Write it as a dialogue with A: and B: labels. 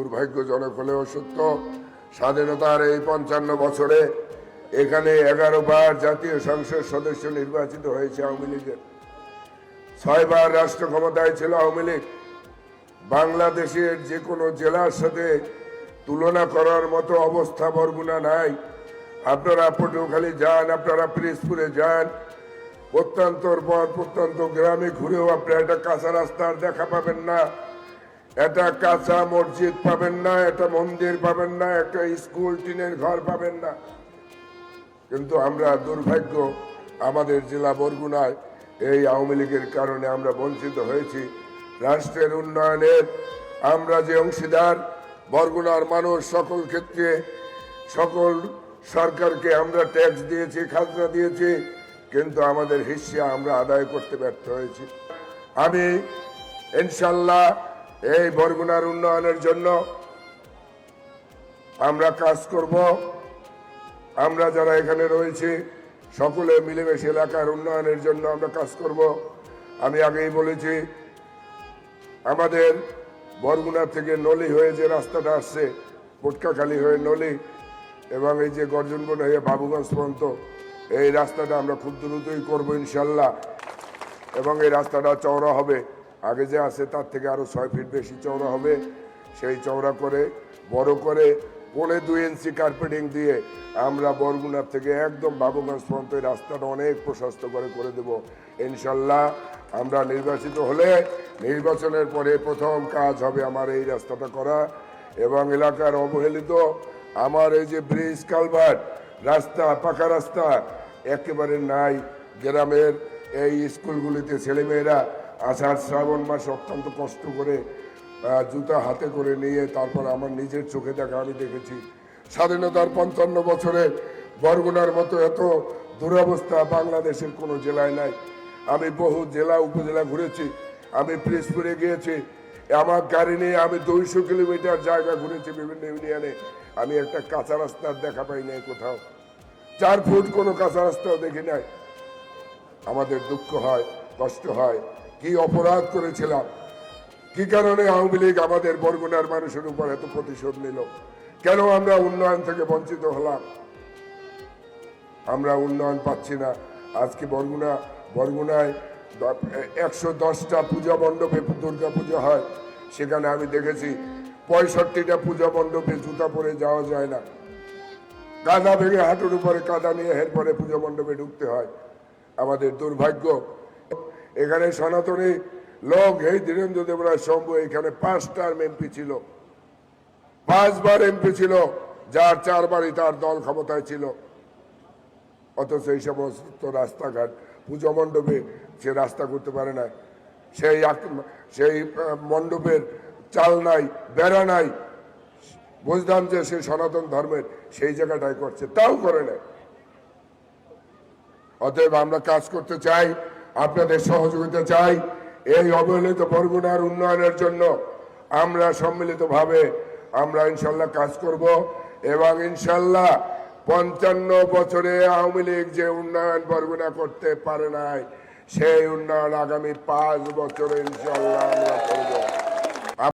A: দুর্ভাগ্যজনক হলেও সত্য, স্বাধীনতার এই পঞ্চান্ন বছরে এখানে এগারো বার জাতীয় সংসদ সদস্য নির্বাচিত হয়েছে আওয়ামী লীগের। ছয়বার রাষ্ট্র ক্ষমতায় ছিল আওয়ামী লীগ। বাংলাদেশের যে কোনো জেলার সাথে তুলনা করার মতো অবস্থা বরগুনা নাই। আপনারা পটুয়াখালী যান, আপনারা পিরিজপুরে যান। প্রত্যন্তর পর প্রত্যন্ত গ্রামে ঘুরেও আপনারা একটা কাঁচা রাস্তার দেখা পাবেন না। একটা কাঁচা মসজিদ পাবেন না একটা মন্দির পাবেন না একটা স্কুল টিনের ঘর পাবেন না। কিন্তু আমরা দুর্ভাগ্য, আমাদের জেলা বরগুনায় এই আওয়ামী লীগের কারণে আমরা বঞ্চিত হয়েছি। রাষ্ট্রের উন্নয়নের আমরা যে অংশীদার, বরগুনার মানুষ সকল ক্ষেত্রে, সকল সরকারকে আমরা ট্যাক্স দিয়েছি, খাজনা দিয়েছি, কিন্তু আমাদের হিস্সা আমরা আদায় করতে ব্যর্থ হয়েছি। আমি ইনশাল্লাহ এই বরগুনার উন্নয়নের জন্য আমরা কাজ করব। আমরা যারা এখানে রয়েছি, সকলে মিলেমিশে এলাকার উন্নয়নের জন্য আমরা কাজ করব। আমি আগেই বলেছি, আমাদের বরগুনা থেকে নলি হয়ে যে রাস্তাটা আসছে, পুটকাখালি হয়ে নলি এবং এই যে গর্জনবন হয়ে বাবুগঞ্জ পর্যন্ত, এই রাস্তাটা আমরা খুব দ্রুতই করব ইনশাল্লাহ এবং এই রাস্তাটা চওড়া হবে। আগে যে আছে তার থেকে আরও ছয় ফিট বেশি চওড়া হবে। সেই চওড়া করে, বড় করে পৌনে দুই ইঞ্চি কার্পেটিং দিয়ে আমরা বরগুনার থেকে একদম বাবুগঞ্জ পর্যন্ত এই রাস্তাটা অনেক প্রশস্ত করে করে দেব। ইনশাল্লাহ আমরা নির্বাচিত হলে নির্বাচনের পরে প্রথম কাজ হবে আমার এই রাস্তাটা করা এবং এলাকার অবহেলিত আমার এই যে ব্রিজ কালভার্ট, রাস্তা, পাকা রাস্তা একেবারে নাই। গ্রামের এই স্কুলগুলিতে ছেলেমেয়েরা আষাঢ় শ্রাবণ মাস অত্যন্ত কষ্ট করে জুতা হাতে করে নিয়ে তারপর আমার নিজের চোখে দেখা আমি দেখেছি। স্বাধীনতার পঞ্চান্ন বছরে বরগুনার মতো এত দুরবস্থা বাংলাদেশের কোনো জেলায় নাই। আমি বহু জেলা, উপজেলা ঘুরেছি, আমি পিরিজপুরে গিয়েছি। আমার গাড়ি নিয়ে আমি দুইশো কিলোমিটার জায়গা ঘুরেছি বিভিন্ন ইউনিয়নে। আমি একটা কাঁচা রাস্তার দেখা পাই নাই কোথাও। চার ফুট কোনো কাঁচা রাস্তাও দেখি নাই। আমাদের দুঃখ হয়, কষ্ট হয়। কি অপরাধ করেছিলাম? কি কারণে আওয়ামী লীগ আমাদের বরগুনার মানুষের উপর এত প্রতিশোধ নিল? কেন আমরা উন্নয়ন থেকে বঞ্চিত হলাম? আমরা উন্নয়ন পাচ্ছি না। আজকে বরগুনা, বরগুনায় একশো দশটা পূজা মণ্ডপে দুর্গা পুজো হয়। সেখানে আমি দেখেছি পঁয়ষট্টিটা পূজা মণ্ডপে জুতা পরে যাওয়া যায় না। কাদা ভেঙে হাঁটুর উপরে কাদা নিয়ে এরপরে পুজো মণ্ডপে ঢুকতে হয়। আমাদের দুর্ভাগ্য এখানে সনাতনী লোক এই ধীরেন্দ্র দেবরায় শম্ভু, এখানে পাঁচটা এমপি ছিল। পাঁচবার এমপি ছিল, যার চারবারই তার দল ক্ষমতায় ছিল। অথচ এই সমস্ত রাস্তাঘাট, পুজো মণ্ডপে সে রাস্তা করতে পারে না। সেই সেই মণ্ডপের চাল নাই, বেড়া নাই। বুঝলাম যে সে সনাতন ধর্মের, সেই জায়গাটাই করছে, তাও করে না অতএব আমরা কাজ করতে চাই আপনাদের সহযোগিতা চাই। এই অবহেলিত বরগুনার উন্নয়নের জন্য আমরা সম্মিলিতভাবে আমরা ইনশাল্লাহ কাজ করব এবং ইনশাল্লাহ পঞ্চান্ন বছরে আওয়ামী লীগ যে উন্নয়ন বরগুনা করতে পারে নাই, সেই উন্নয়ন আগামী পাঁচ বছরে ইনশাল্লাহ আমরা করব।